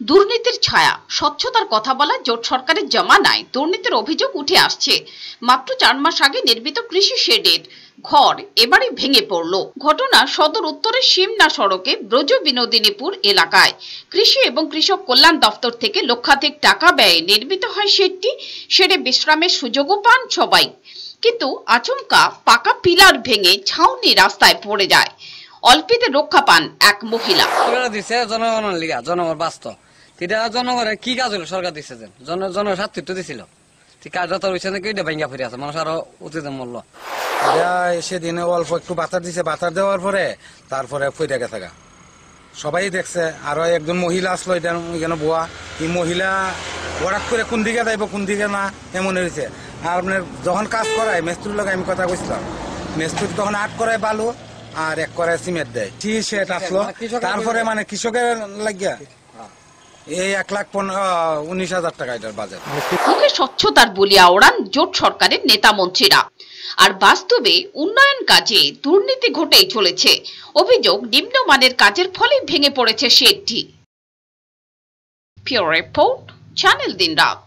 দুর্নীতির ছায়া, স্বচ্ছতার কথা বলা জোট সরকারের জমানায় দুর্নীতির অভিযোগ উঠে আসছে। মাত্র চার মাস আগে নির্মিত কৃষি শেডের ঘর এবারে ভেঙে পড়ল। ঘটনা সদর উত্তরের সিমনা সড়কে ব্রজ বিনোদিনীপুর এলাকায়। কৃষি এবং কৃষক কল্যাণ দপ্তর থেকে লক্ষাধিক টাকা ব্যয়ে নির্মিত হয় শেডটি। শেডে বিশ্রামের সুযোগও পান সবাই। কিন্তু আচমকা পাকা পিলার ভেঙে ছাউনি রাস্তায় পড়ে যায়। অল্পেতে রক্ষা পান এক মহিলা। দিছে জনগণের লিগা জনগণ বাস্তব এটা জনগণের কি কাজ হলো সরকার দিছে যে? জন জনের স্বার্থিত্ব দিছিল। ঠিক কাজ যত রয়েছে নাকি এটা ভাঙ্গা ফিরে আছে মানুষ আরও অতীত মূল্য সেদিনে অল্প একটু বাতার দিছে বাতার দেওয়ার পরে তারপরে গেছে গা। সবাই দেখছে আরও একজন মহিলা আসলো এটা এখানে বোয়া। এই মহিলা হঠাৎ করে কোন দিকে যাইব কোন দিকে না এমন হয়েছে আর আপনার যখন কাজ করায় মেস্তুর লোক আমি কথা কইছিলাম। মেস্তুর তখন আট করায় বালু আর এক করায় সিমেন্ট দেয়। টি সেট আসলো তারপরে মানে কৃষকের লাগিয়া এই এক লাখ উনিশ হাজার টাকা এটার বাজেট মুখে স্বচ্ছতার বলিয়া ওড়ান জোট সরকারের নেতা মন্ত্রীরা। আর বাস্তবে উন্নয়ন কাজে দুর্নীতি ঘটেই চলেছে। অভিযোগ নিম্নমানের কাজের ফলে ভেঙে পড়েছে শেডটি পিওর রিপোর্ট চ্যানেল দিন রাত